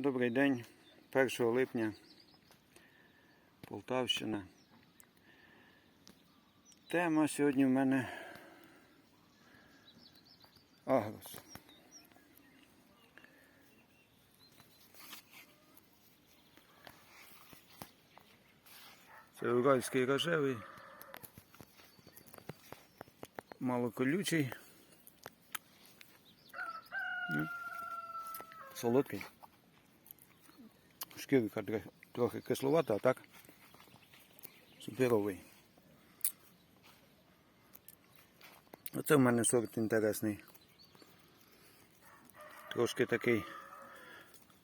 Добрий день, 1 липня, Полтавщина. Тема сьогодні в мене агрос. Це уральський рожевий, малоколючий, солодкий. Шкірка трохи кисловата, а так суперовий. Оце в мене сорт інтересний. Трошки такий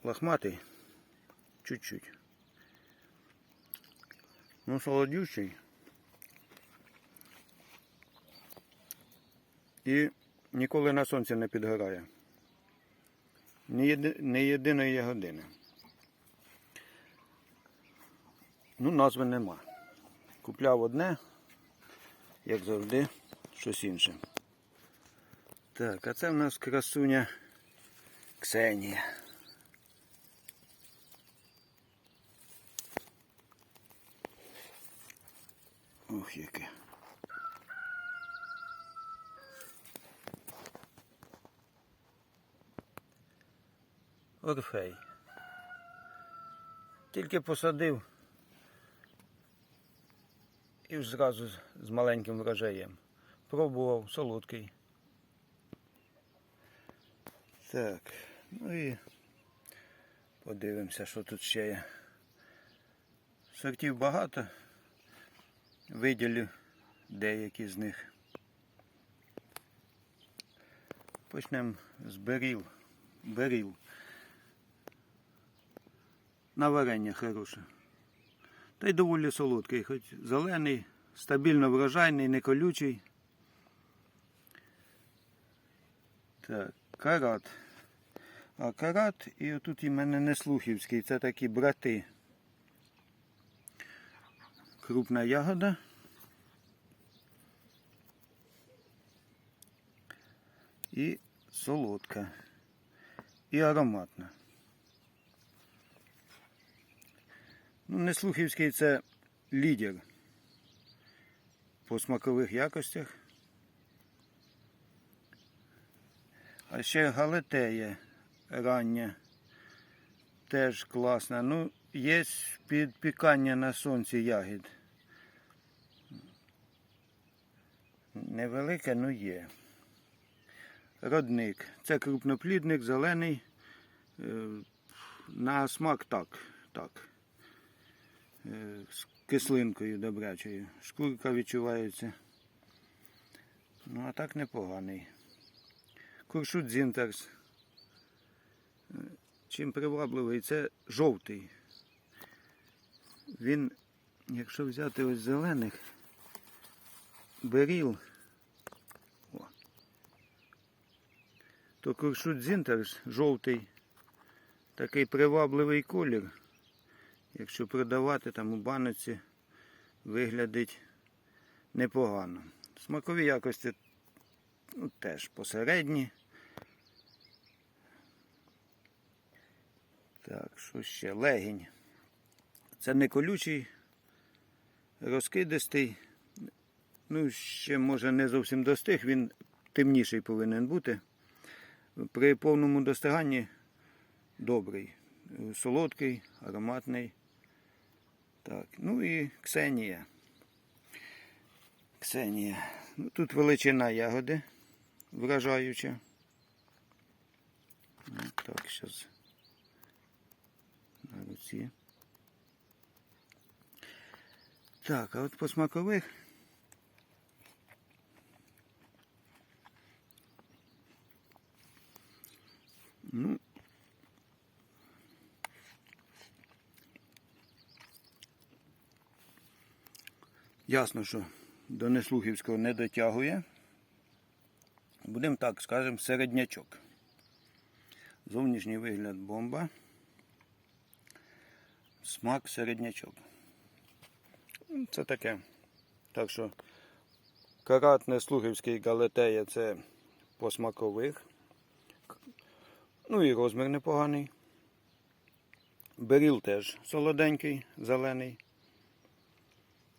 лохматий, чуть-чуть. Ну, солодючий. І ніколи на сонці не підгорає. Ні, єди, єдиної години. Ну, назви нема. Купляв одне, як завжди, щось інше. Так, а це в нас красуня Ксенія. Ух, яке. Орфей. Тільки посадив і зразу з маленьким врожаєм. Пробував солодкий. Так, ну і подивимося, що тут ще є. Сортів багато. Виділю деякі з них. Почнемо з беріл. Беріл. На варення хороше. Та й доволі солодкий, хоч зелений, стабільно врожайний, не колючий. Так, карат. А карат і отут і мене неслухівський. Це такі брати. Крупна ягода. І солодка. І ароматна. Ну, Неслухівський це лідер по смакових якостях. А ще галетея рання. Теж класна. Ну, є підпікання на сонці ягід. Невелике, ну є. Родник. Це крупноплідник, зелений. Е, На смак так. так. Е, З кислинкою добрячою. Шкурка відчувається. Ну, а так непоганий. Куршут Зінтерс. Е, Чим привабливий, це жовтий. Він, якщо взяти ось зелених, беріл, о, то куршут Зінтерс жовтий, такий привабливий колір. Якщо продавати там у баноці, виглядить непогано. Смакові якості ну, теж посередні. Так, що ще? Легінь. Це не колючий, розкидистий. Ну, ще може не зовсім достиг, він темніший повинен бути. При повному достиганні добрий. Солодкий, ароматний. Так, ну і Ксенія. Ксенія. Ну, тут величина ягоди вражаюча. Ну, Так, зараз на руці. Так, а от по смакових. Ну, ясно, що до Неслухівського не дотягує. Будемо так, скажемо, середнячок. Зовнішній вигляд бомба. Смак середнячок. Це таке. Так що карат Неслухівський галетея це по смакових. Ну і розмір непоганий. Беріл теж солоденький, зелений.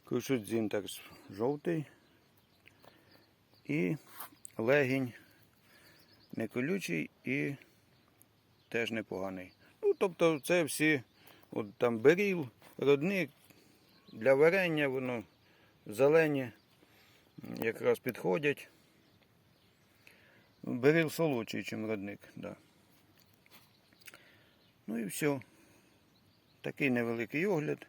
Кушудзін так жовтий. І легінь не колючий і теж непоганий. Ну, тобто це всі, от там беріл, родник, для варення воно зелені якраз підходять. Беріл солодший, ніж родник, да. Ну і все. Такий невеликий огляд.